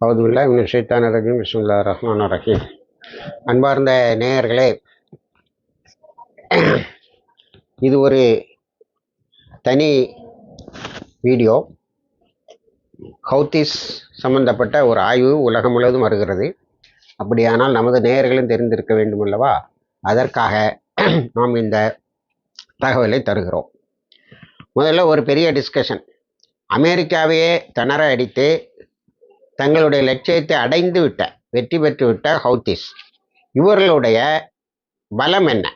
அவுதுல்லா இவனு ஷைத்தான ரஹீம் பிஸ்மில்லா ரஹ்மான் ரஹீம். அன்பார்ந்த நேயர்களே இது ஒரு தனி வீடியோ. ஹவுத்திஸ் சம்பந்தப்பட்ட ஒரு ஆய்வு உலகம் முழுவதும் வருகிறது. அப்படியானால் நமது நேயர்களும் தெரிந்திருக்க வேண்டும் அல்லவா? அதற்காக நாம் இந்த தகவலை தருகிறோம். முதல்ல ஒரு பெரிய டிஸ்கஷன் அமெரிக்காவையே திணற அடித்து தங்களுடைய லட்சியத்தை அடைந்து விட்ட வெற்றி பெற்று விட்ட ஹவுத்திஸ். இவர்களுடைய பலம் என்ன?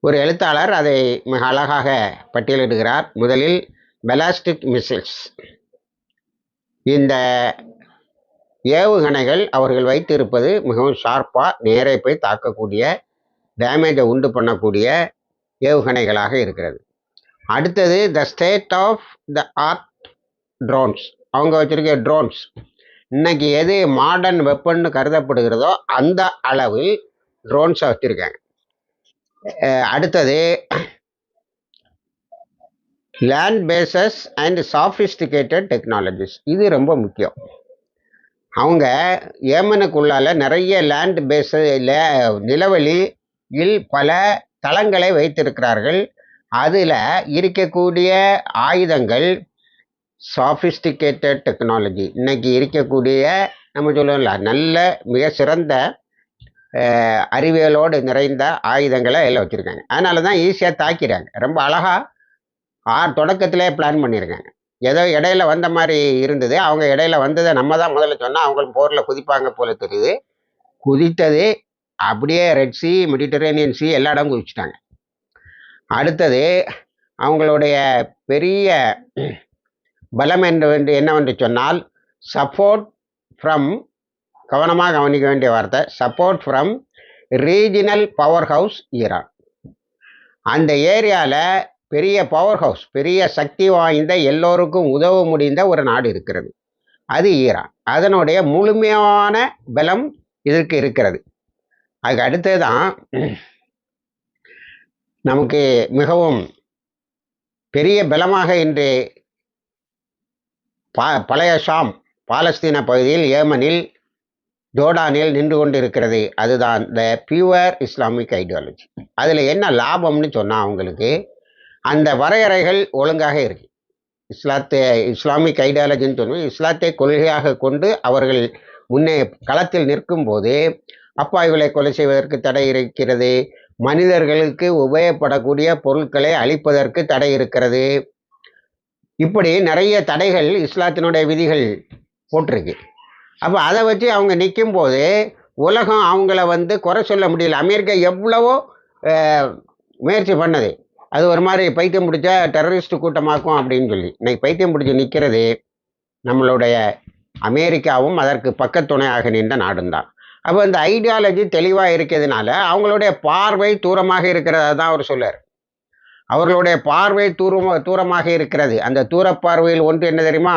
ஒரு எழுத்தாளர் அதை மிக அழகாக பட்டியலிடுகிறார். முதலில் பெலாஸ்டிக் மிசில்ஸ் இந்த ஏவுகணைகள் அவர்கள் வைத்திருப்பது மிகவும் ஷார்ப்பாக நேரே போய் தாக்கக்கூடிய டேமேஜை உண்டு பண்ணக்கூடிய ஏவுகணைகளாக இருக்கிறது. அடுத்தது the state of the art drones அவங்க வச்சுருக்க ட்ரோன்ஸ் இன்றைக்கி எது மாடர்ன் வெப்பன்னு கருதப்படுகிறதோ அந்த அளவில் ட்ரோன்ஸை வச்சுருக்காங்க. அடுத்தது land bases and sophisticated technologies இது ரொம்ப முக்கியம். அவங்க ஏமனுக்குள்ளால நிறைய லேண்ட் பேஸ நிலவழியில் பல தளங்களை வைத்திருக்கிறார்கள். அதில் இருக்கக்கூடிய ஆயுதங்கள் சாஃபிஸ்டிகேட்டட் டெக்னாலஜி இன்றைக்கி இருக்கக்கூடிய நம்ம சொல்லுவோம்ல நல்ல மிக சிறந்த அறிவியலோடு நிறைந்த ஆயுதங்களை எல்லாம் வச்சுருக்காங்க. அதனால தான் ஈஸியாக தாக்கிறாங்க ரொம்ப அழகாக ஆ தொடக்கத்திலே பிளான் பண்ணியிருக்காங்க. ஏதோ இடையில வந்த மாதிரி இருந்தது. அவங்க இடையில வந்ததை நம்ம தான் முதல்ல சொன்னால் அவங்களும் போரில் குதிப்பாங்க போல தெரியுது. குதித்தது அப்படியே ரெட் சி மெடிட்டரேனியன் சி எல்லா இடமும் குதிச்சிட்டாங்க. அடுத்தது அவங்களுடைய பெரிய பலம் என்று என்னவென்று சொன்னால் சப்போர்ட் ஃப்ரம் கவனமாக கவனிக்க வேண்டிய வார்த்தை support from regional power house Iran. அந்த ஏரியாவில் பெரிய பவர் ஹவுஸ் பெரிய சக்தி வாய்ந்த எல்லோருக்கும் உதவ முடிந்த ஒரு நாடு இருக்கிறது. அது ஈரான். அதனுடைய முழுமையான பலம் இதற்கு இருக்கிறது. அதுக்கு அடுத்தது தான் நமக்கு மிகவும் பெரிய பலமாக இன்று பா பழைய ஷாம் பாலஸ்தீன பகுதியில் ஏமனில் ஜோர்டானில் நின்று கொண்டு இருக்கிறது அதுதான் த பியூர் இஸ்லாமிக் ஐடியாலஜி. அதில் என்ன லாபம்னு சொன்னால் அவங்களுக்கு அந்த வரையறைகள் ஒழுங்காக இருக்கு. இஸ்லாத்தை இஸ்லாமிக் ஐடியாலஜின்னு சொன்னால் இஸ்லாத்தை கொள்கையாக கொண்டு அவர்கள் முன்னே களத்தில் நிற்கும் போது அப்பாய்களை கொலை செய்வதற்கு தடை இருக்கிறது மனிதர்களுக்கு உபயோகப்படக்கூடிய பொருட்களை அழிப்பதற்கு தடை இருக்கிறது. இப்படி நிறைய தடைகள் இஸ்லாத்தினுடைய விதிகள் போட்டிருக்கு. அப்போ அதை வச்சு அவங்க நிற்கும் போது உலகம் அவங்கள வந்து குறை சொல்ல முடியல. அமெரிக்கா எவ்வளவோ முயற்சி பண்ணது. அது ஒரு மாதிரி பைத்தியம் பிடிச்ச டெரரிஸ்ட் கூட்டமாக்கும் அப்படின்னு சொல்லி. இன்னைக்கு பைத்தியம் பிடிச்சி நிற்கிறது நம்மளுடைய அமெரிக்காவும் அதற்கு பக்கத்துணையாக நின்ற நாடும் தான் அப்போ இந்த ஐடியாலஜி தெளிவாக இருக்கிறதுனால அவங்களுடைய பார்வை தூரமாக இருக்கிறதா தான் அவர் சொல்லார் அவர்களுடைய பார்வை தூரமாக தூரமாக இருக்கிறது. அந்த தூர பார்வையில் ஒன்று என்ன தெரியுமா?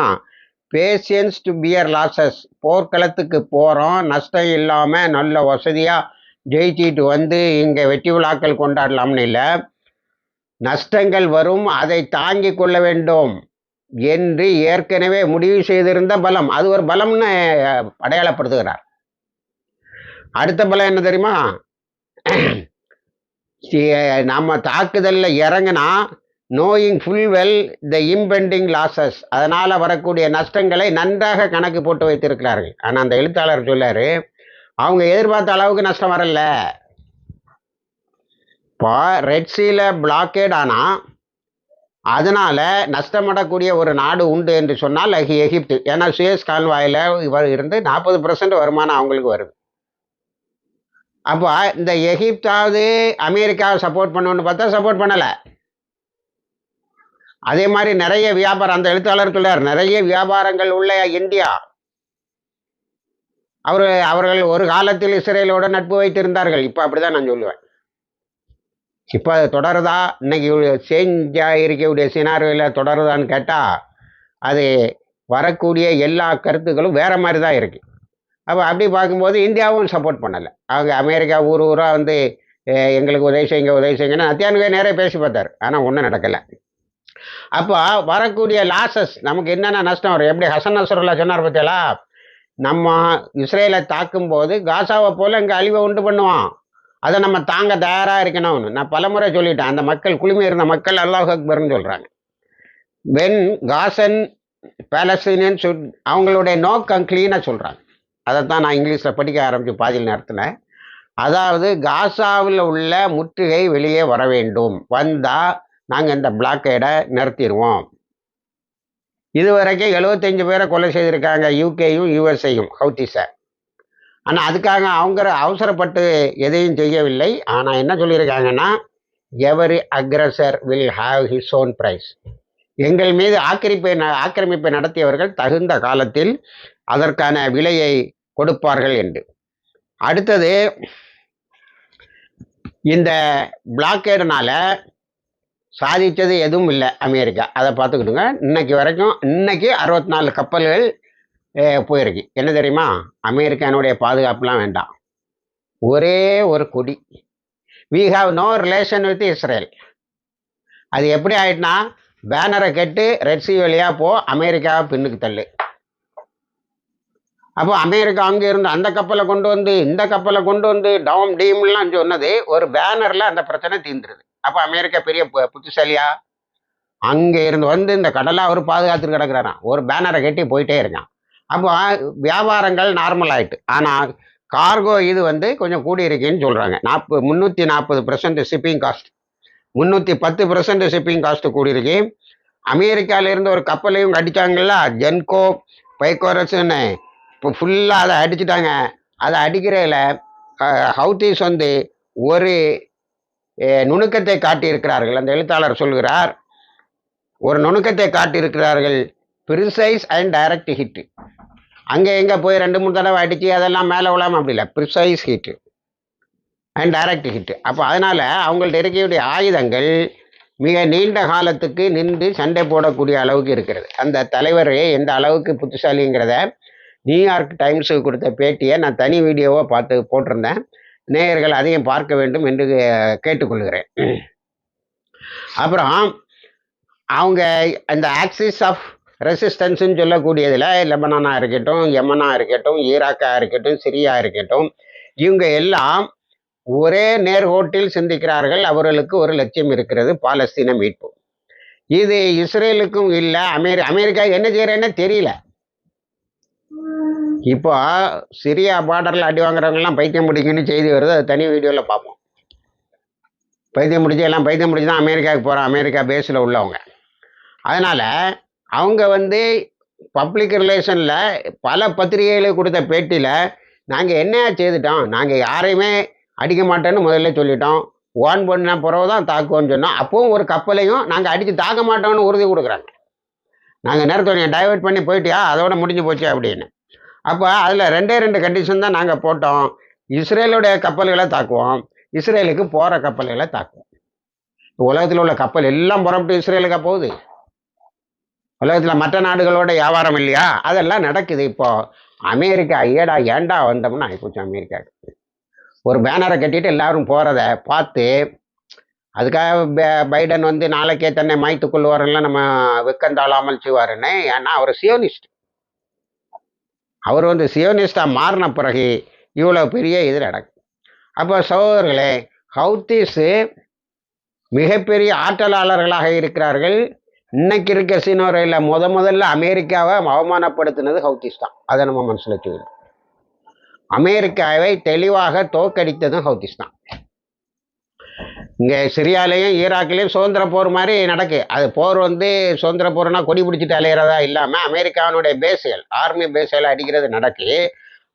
பேஷியன்ஸ் டு பியர் லாசஸ் போர்க்களத்துக்கு போகிறோம் நஷ்டம் இல்லாமல் நல்ல வசதியாக ஜெயிச்சிட்டு வந்து இங்கே வெற்றி விழாக்கள் கொண்டாடலாம்னு இல்லை. நஷ்டங்கள் வரும். அதை தாங்கி கொள்ள வேண்டும் என்று ஏற்கனவே முடிவு செய்திருந்த பலம். அது ஒரு பலம்னு அடையாளப்படுத்துகிறார். அடுத்த பலம் என்ன தெரியுமா? நம்ம தாக்குதலில் இறங்கினா knowing full well the impending losses அதனால் வரக்கூடிய நஷ்டங்களை நன்றாக கணக்கு போட்டு வைத்திருக்கிறார்கள். ஆனால் அந்த எழுத்தாளர் சொல்லார் அவங்க எதிர்பார்த்த அளவுக்கு நஷ்டம் வரல. இப்போ ரெட் பிளாக்கேட் ஆனால் அதனால் நஷ்டமடக்கூடிய ஒரு நாடு உண்டு என்று சொன்னால் எகிப்து. ஏன்னா சுயஸ் கால்வாயில் இவர் இருந்து நாற்பது பர்சன்ட் வருமானம் அவங்களுக்கு வருது. அப்போ இந்த எகிப்தாவது அமெரிக்காவை சப்போர்ட் பண்ணணும்னு பார்த்தா சப்போர்ட் பண்ணலை. அதே மாதிரி நிறைய வியாபாரம் அந்த எழுத்தாளர் நிறைய வியாபாரங்கள் உள்ள இந்தியா. அவர் அவர்கள் ஒரு காலத்தில் இஸ்ரேலோட நட்பு வைத்திருந்தார்கள். இப்போ அப்படிதான் நான் சொல்லுவேன். இப்போ அது தொடருதா? இன்னைக்கு சேஞ்ச் இருக்கக்கூடிய சினாரியில் தொடருதான்னு கேட்டால் அது வரக்கூடிய எல்லா கருத்துக்களும் வேற மாதிரி தான் இருக்குது அப்போ அப்படி பார்க்கும்போது இந்தியாவும் சப்போர்ட் பண்ணலை. அவங்க அமெரிக்கா ஊர் ஊராக வந்து எங்களுக்கு உதவி செய்யுங்க உதவி செய்யுங்கன்னு அத்தியானுவே நேராக பேசி பார்த்தார். ஆனால் ஒன்றும் நடக்கலை. அப்போ வரக்கூடிய லாசஸ் நமக்கு என்னென்ன நஷ்டம் வரும்? எப்படி ஹசன் நசருல்லா சொன்னார் பார்த்தீங்களா? நம்ம இஸ்ரேலை தாக்கும்போது காசாவை போல் இங்கே அழிவை உண்டு பண்ணுவான். அதை நம்ம தாங்க தயாராக இருக்கணும்னு. நான் பலமுறை சொல்லிட்டேன். அந்த மக்கள் குழுமி இருந்த மக்கள் அல்லாஹ் அக்பர்னு சொல்கிறாங்க வென் காசன் பேலஸ்தீனியன் சுட் அவங்களுடைய நோக்கம் க்ளீனாக சொல்கிறாங்க அதைத்தான் நான் இங்கிலீஷில் படிக்க ஆரம்பித்து பாதியில் நடத்தினேன் அதாவது காசாவில் உள்ள முற்றுகை வெளியே வர வேண்டும். வந்தால் நாங்கள் இந்த பிளாக்கேடை நிறுத்திடுவோம். இதுவரைக்கும் எழுபத்தஞ்சு பேரை கொலை செய்திருக்காங்க யூகேயும் யூஎஸ்ஏயும் ஹவுத்திஸை. ஆனால் அதுக்காக அவங்க அவசரப்பட்டு எதையும் செய்யவில்லை. ஆனால் என்ன சொல்லியிருக்காங்கன்னா every aggressor will have his own price எங்கள் மீது ஆக்கிரமிப்பை ந- ஆக்கிரமிப்பை நடத்தியவர்கள் தகுந்த காலத்தில் அதற்கான விலையை கொடுப்பார்கள் என்று. அடுத்தது இந்த பிளாக்கேடுனால சாதித்தது எதுவும் இல்லை அமெரிக்கா. அதை பார்த்துக்கிட்டுங்க இன்னைக்கு வரைக்கும் இன்னைக்கு அறுபத்தி நாலு கப்பல்கள் போயிருக்கு. என்ன தெரியுமா? அமெரிக்கானுடைய பாதுகாப்புலாம் வேண்டாம். ஒரே ஒரு கொடி. We have no relation with Israel அது எப்படி ஆயிட்டுனா பேனரை கட்டு ரெட்சி வழியாக போ அமெரிக்காவை பின்னுக்கு தள்ளு. அப்போ அமெரிக்கா அங்கே இருந்து அந்த கப்பலை கொண்டு வந்து இந்த கப்பலை கொண்டு வந்து டவுன் டீம்லாம் சொன்னது ஒரு பேனரில் அந்த பிரச்சனை தீர்ந்துருது. அப்போ அமெரிக்கா பெரிய பு- புத்திசாலியா? அங்கே இருந்து வந்து இந்த கடலை அவர் பாதுகாத்துட்டு கிடக்குறாராம். ஒரு பேனரை கட்டி போயிட்டே இருக்கான். அப்போ வியாபாரங்கள் நார்மல் ஆகிட்டு ஆனால் கார்கோ இது வந்து கொஞ்சம் கூடி இருக்குன்னு சொல்கிறாங்க நாற்பது முந்நூற்றி நாற்பது பர்சன்ட் ஷிப்பிங் காஸ்ட் முந்நூற்றி பத்து பர்சன்ட் ஷிப்பிங் காஸ்ட்டு கூடியிருக்கு அமெரிக்காவிலேருந்து ஒரு கப்பலையும் அடித்தாங்கல்ல ஜென்கோ பைக்கோரஸ்ன்னு இப்போ ஃபுல்லாக அதை அடிச்சிட்டாங்க. அதை அடிக்கிறதில் ஹவுத்தீஸ் வந்து ஒரு நுணுக்கத்தை காட்டியிருக்கிறார்கள். அந்த எழுத்தாளர் சொல்கிறார் ஒரு நுணுக்கத்தை காட்டியிருக்கிறார்கள் ப்ரிசைஸ் அண்ட் டைரக்ட் ஹிட்டு அங்கே எங்கே போய் ரெண்டு மூணு தடவை அடித்து அதெல்லாம் மேலே விழாமல் அப்படி இல்லை. Precise hit and direct hit அப்போ அதனால் அவங்கள்ட்ட இருக்கக்கூடிய ஆயுதங்கள் மிக நீண்ட காலத்துக்கு நின்று சண்டை போடக்கூடிய அளவுக்கு இருக்கிறது. அந்த தலைவர் எந்த அளவுக்கு புத்திசாலிங்கிறத நியூயார்க் டைம்ஸுக்கு கொடுத்த பேட்டியை நான் தனி வீடியோவாக பார்த்து போட்டிருந்தேன். நேயர்கள் அதையும் பார்க்க வேண்டும் என்று கேட்டுக்கொள்கிறேன். அப்புறம் அவங்க அந்த ஆக்சிஸ் ஆஃப் ரெசிஸ்டன்ஸுன்னு சொல்லக்கூடியதில் லெபனானா இருக்கட்டும் யமனா இருக்கட்டும் ஈராக்கா இருக்கட்டும் சிரியா இருக்கட்டும் இவங்க எல்லாம் ஒரே நேர்கோட்டில் சிந்திக்கிறார்கள். அவர்களுக்கு ஒரு லட்சியம் இருக்கிறது பாலஸ்தீன மீட்பு. இது இஸ்ரேலுக்கும் இல்லை அமெரி அமெரிக்கா என்ன செய்கிறேன்னு தெரியல. இப்போ சிரியா பார்டரில் அடி வாங்குறவங்கலாம் பைத்தியம் முடிக்குன்னு செய்தி வருது. அது தனி வீடியோவில் பார்ப்போம். பைத்தியம் முடிச்சு எல்லாம் பைத்தியம் முடிச்சு தான் அமெரிக்காவுக்கு போகிறோம் அமெரிக்கா பேஸில் உள்ளவங்க. அதனால் அவங்க வந்து பப்ளிக் ரிலேஷனில் பல பத்திரிகைகளுக்கு கொடுத்த பேட்டியில் நாங்கள் என்ன செய்துட்டோம்? நாங்கள் யாரையுமே அடிக்க மாட்டோன்னு முதல்ல சொல்லிட்டோம். ஓன் பண்ண பிறகு தான் தாக்குவோன்னு சொன்னோம். அப்பவும் ஒரு கப்பலையும் நாங்கள் அடித்து தாக்க மாட்டோம்னு உறுதி கொடுக்குறாங்க. நாங்கள் நேரத்தோடைய டைவர்ட் பண்ணி போயிட்டியா? அதோட முடிஞ்சு போச்சு அப்படின்னு. அப்போ அதில் ரெண்டே ரெண்டு கண்டிஷன் தான் நாங்கள் போட்டோம். இஸ்ரேலுடைய கப்பல்களை தாக்குவோம். இஸ்ரேலுக்கு போகிற கப்பல்களை தாக்குவோம். உலகத்தில் உள்ள கப்பல் எல்லாம் புறப்பட்டு இஸ்ரேலுக்கா போகுது. உலகத்தில் மற்ற நாடுகளோட வியாபாரம் இல்லையா? அதெல்லாம் நடக்குது இப்போ. அமெரிக்கா ஏடா ஏண்டா வந்தோம்னு ஆகிப்போச்சு அமெரிக்காவுக்கு. ஒரு பேனரை கட்டிட்டு எல்லாரும் போகிறத பார்த்து அதுக்காக ப- பைடன் வந்து நாளைக்கே தன்னை மாய்த்து கொள்வாரெல்லாம் நம்ம வெக்கந்தாளாமல் செய்வாருன்னு ஏன்னா அவர் சியோனிஸ்ட். அவர் வந்து சியோனிஸ்டாக மாறின பிறகு இவ்வளோ பெரிய இது நடக்கும் அப்போ சகோதரர்களே ஹவுத்திஸு மிகப்பெரிய ஆற்றலாளர்களாக இருக்கிறார்கள். இன்னைக்கு இருக்க சீனோரையில் முத முதல்ல அமெரிக்காவை அவமானப்படுத்தினது ஹவுத்தீஸ் தான். அதை நம்ம மனசில் வச்சுக்கணும். அமெரிக்காவை தெளிவாக தோற்கடித்ததும் ஹவுத்திஸ் தான். இங்கே சிரியாலையும் ஈராக்லேயும் சுதந்திர போர் மாதிரி நடக்கு. அது போர் வந்து சுதந்திர போர்னா கொடி பிடிச்சிட்டு அலையிறதா இல்லாமல் அமெரிக்காவினுடைய பேஸுகள் ஆர்மி பேஸுகள் அடிக்கிறது நடக்கு.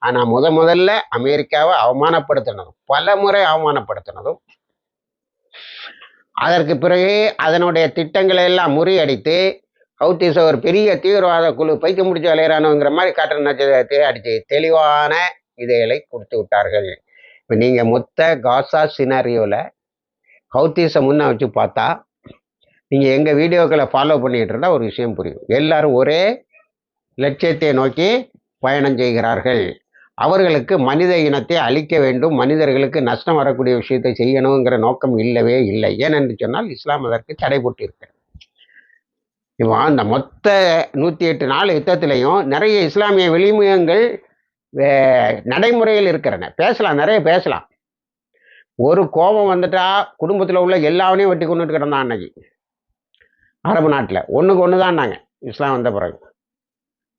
ஆனால் முத முதல்ல அமெரிக்காவை அவமானப்படுத்தினதும் பல முறை அவமானப்படுத்தினதும் அதற்கு பிறகு அதனுடைய திட்டங்களை எல்லாம் முறியடித்து ஹவுத்தீஸை ஒரு பெரிய தீவிரவாத குழு பைக்க முடிச்சு அலையிறானுங்கிற மாதிரி காற்று நட்சத்திரத்தை அடித்து தெளிவான இதைகளை கொடுத்து விட்டார்கள். இப்போ நீங்கள் மொத்த காசா சினாரியோவில் ஹவுத்தீஸை முன்ன வச்சு பார்த்தா நீங்கள் எங்கள் வீடியோக்களை ஃபாலோ பண்ணிகிட்டு இருந்தால் ஒரு விஷயம் புரியும். எல்லாரும் ஒரே லட்சியத்தை நோக்கி பயணம் செய்கிறார்கள். அவர்களுக்கு மனித இனத்தை அழிக்க வேண்டும் மனிதர்களுக்கு நஷ்டம் வரக்கூடிய விஷயத்தை செய்யணுங்கிற நோக்கம் இல்லவே இல்லை. ஏனென்று சொன்னால் இஸ்லாம் அதற்கு தடை போட்டிருக்கிறது. இப்போ அந்த மொத்த நூற்றி எட்டு நாள் யுத்தத்திலையும் நிறைய இஸ்லாமிய விளிமுகங்கள் வே- நடைமுறையில் இருக்கிறன. பேசலாம் நிறைய பேசலாம். ஒரு கோபம் வந்துட்டா குடும்பத்தில் உள்ள எல்லாவனையும் வெட்டி கொண்டுட்டு கிடந்தான் அன்னைக்கு. அரபு நாட்டில். ஒன்றுக்கு ஒன்று தான் இஸ்லாம் வந்த பிறகு.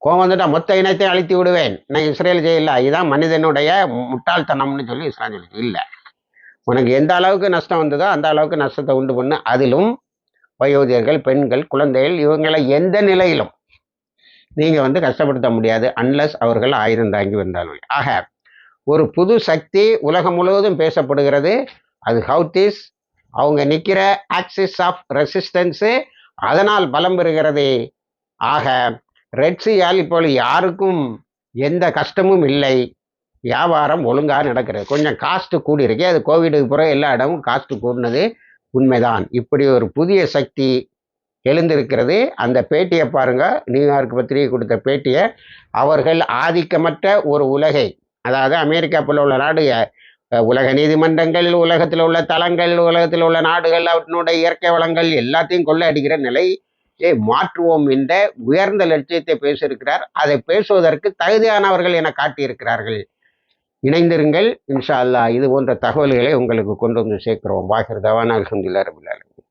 கோபம் வந்துட்டா மொத்த இனத்தை அழித்து விடுவேன். நான் இஸ்ரேல் செய்யல இதுதான் மனிதனுடைய முட்டாள்தனம்னு சொல்லி இஸ்லாம் சொல்லிச்சு. இல்லை. உனக்கு எந்த அளவுக்கு நஷ்டம் வந்ததோ அந்த அளவுக்கு நஷ்டத்தை உண்டு பண்ணு. அதிலும் வயோதிகர்கள் பெண்கள் குழந்தைகள் இவங்களை எந்த நிலையிலும் நீங்கள் வந்து கஷ்டப்படுத்த முடியாது. அன்லஸ் அவர்கள் ஆயுதம் தாங்கி வந்தாலும் ஆக ஒரு புது சக்தி உலகம் முழுவதும் பேசப்படுகிறது. அது ஹவுத்திஸ் அவங்க நிற்கிற ஆக்சிஸ் ஆஃப் ரெசிஸ்டன்ஸு அதனால் பலம் பெறுகிறது. ஆக ரெட்ஸியால் இப்போ யாருக்கும் எந்த கஷ்டமும் இல்லை. வியாபாரம் ஒழுங்காக நடக்கிறது. கொஞ்சம் காஸ்ட்டு கூடியிருக்கு அது கோவிடுக்கு பிறகு எல்லா இடமும் காஸ்ட்டு கூடினது உண்மைதான். இப்படி ஒரு புதிய சக்தி எழுந்திருக்கிறது. அந்த பேட்டியை பாருங்கள் நியூயார்க் பத்திரிகை கொடுத்த பேட்டியை. அவர்கள் ஆதிக்கமற்ற ஒரு உலகை அதாவது அமெரிக்கா போல உள்ள நாடு உலக நீதிமன்றங்கள் உலகத்தில் உள்ள தளங்கள் உலகத்தில் உள்ள நாடுகள் அவற்றினுடைய இயற்கை வளங்கள் எல்லாத்தையும் கொள்ள அடிக்கிற நிலையை மாற்றுவோம் என்ற உயர்ந்த லட்சியத்தை பேசியிருக்கிறார். அதை பேசுவதற்கு தகுதியானவர்கள் என காட்டியிருக்கிறார்கள். இணைந்திருங்கள். இன்ஷா அல்லாஹ் இது போன்ற தகவல்களை உங்களுக்கு கொண்டு வந்து சேர்க்கிறோம். பாகிர் தவான் அல்ஹம்துலில்லாஹ் ரபுல்லாலும்